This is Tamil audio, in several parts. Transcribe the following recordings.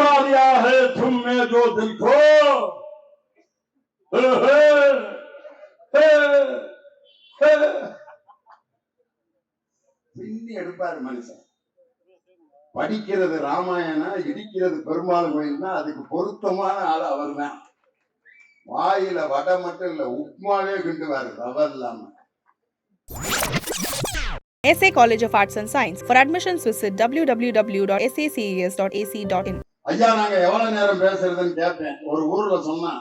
चुरा लिया है तुमने जो दिल को हे, हे, हे, हे। பின்னி எடுப்பாரு மனுஷன் படிக்கிறது ராமாயணம் இடிக்கிறது பெருமாள் கோயில்னா அதுக்கு பொருத்தமான ஆள் அவர்தான் வாயில வடை மட்டும் இல்ல உப்மாவே கிண்டுவாரு ரவ இல்லாம SA College of Arts and Science. For admissions, visit www.saces.ac.in. ஐயா நாங்க எவ்வளவு நேரம் பேசுறதுன்னு கேட்பேன் ஒரு ஊர்ல சொன்னா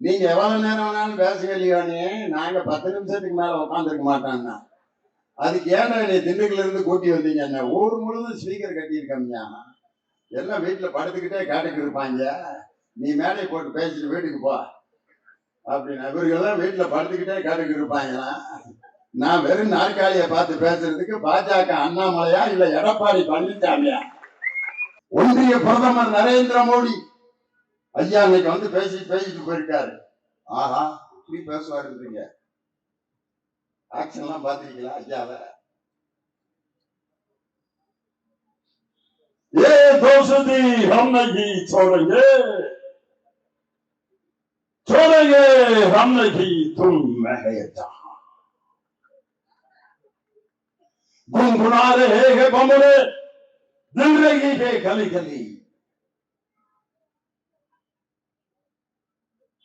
நீங்க எவ்வளவு நேரம் வேணாலும் பேசுங்க நாங்க பத்து நிமிஷத்துக்கு மேல உட்காந்துருக்க மாட்டோம்னா. அதுக்கு ஏன்னா நீ திண்டுக்கல இருந்து கூட்டி வந்தீங்க? என்ன ஊர் முழுவதும் ஸ்பீக்கர் கட்டியிருக்கோம்யா? எல்லாம் வீட்டுல படுத்துக்கிட்டே கேட்டுக்கிட்டு இருப்பாங்க. நீ மேலே போட்டு பேசிட்டு வீட்டுக்கு போ. அப்படின்னு. இவர்கள்லாம் வீட்டுல படுத்துக்கிட்டே கேட்டுக்கிட்டு இருப்பாங்களா நான் வெறும் நாற்காலியை பார்த்து பேசுறதுக்கு பாஜக அண்ணாமலையா இல்ல எடப்பாடி பழனிசாமியா? ஒன்றிய பிரதமர் நரேந்திர மோடி ஐயா இன்னைக்கு வந்து பேசி பேசிட்டு போயிருக்காரு ஆஹா இப்படி பேசுவாருன்றீங்க ஆக்ஷன் எல்லாம் பாத்திருக்கீங்களா ஐயாவை ये दोस्ती हम नहीं छोड़ेंगे छोड़ेंगे हम नहीं तुम है जहां गुनगुना रहे हैं बमरे ज़िंदगी के गली गली।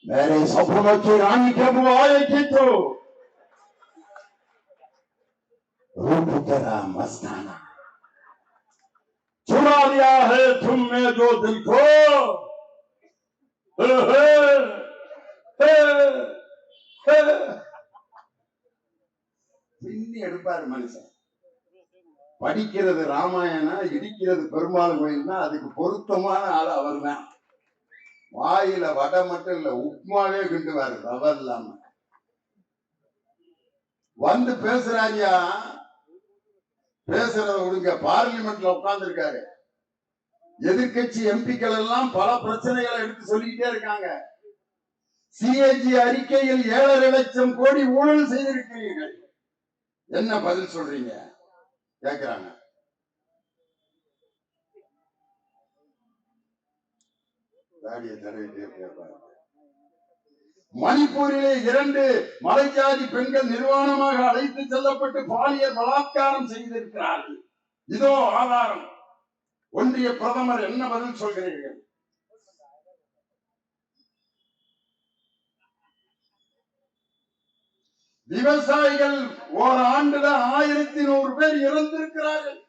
मेरे सपनों की रानी के बुआए की तो रूप तेरा मस्ताना। चुरा लिया है तुमने जो दिल को। हे, படிக்கிறது ராமாயணம் இடிக்கிறது பெருமாள் கோயில்னா அதுக்கு பொருத்தமான ஆள் அவர் தான் வாயில வடை மட்டும் இல்ல உப்மாவே கிண்டுவாரு ரவ இல்லாம. வந்து பேசுறாரியா? பேசுறத விடுங்க பார்லிமெண்ட்ல உட்கார்ந்து இருக்காரு எதிர்கட்சி எம்பிக்கள் எல்லாம் பல பிரச்சனைகளை எடுத்து சொல்லிக்கிட்டே இருக்காங்க. சிஏஜி அறிக்கையில் ஏழரை லட்சம் கோடி ஊழல் செய்திருக்கிறீர்கள். என்ன பதில் சொல்றீங்க? கேக்குறாங்க. தாடியை தடவிட்டே மணிப்பூரிலே இரண்டு மலைஜாதி பெண்கள் நிர்வாணமாக அழைத்து செல்லப்பட்டு பாலியல் பலாத்காரம் செய்திருக்கிறார்கள். இதோ ஆதாரம். ஒன்றிய பிரதமர் என்ன பதில் சொல்கிறீர்கள்? விவசாயிகள் ஒரு ஆண்டுல ஆயிரத்தி நூறு பேர் இறந்திருக்கிறார்கள்.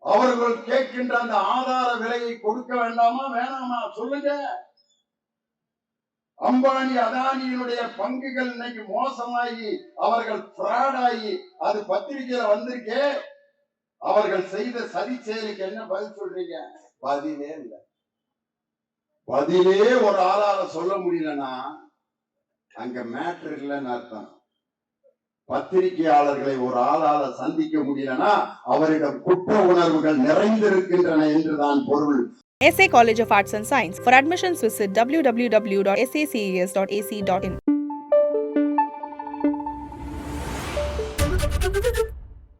அவர்கள் கேட்கின்ற அந்த ஆதார விலையை கொடுக்க வேண்டாமா வேணாமா? சொல்லுங்க. அம்பானி அதானியினுடைய பங்குகள் இன்னைக்கு மோசமாகி அவர்கள் fraud ஆகி அது பத்திரிகையில வந்திருக்கே. அவர்கள் செய்த சதி செயலுக்கு என்ன பதில் சொல்றீங்க? பதிலே இல்லை. பதிலே ஒரு ஆளால சொல்ல முடியலன்னா அங்க மேட்ரு இல்லைன்னு அர்த்தம். பத்திரிகையாளர்களை ஒரு ஆளால சந்திக்க முடியலனா அவரிடம் குற்ற உணர்வுகள் நிறைந்திருக்கின்றன என்றுதான் பொருள் SA College of Arts and Science. For admissions, visit www.sacas.ac.in.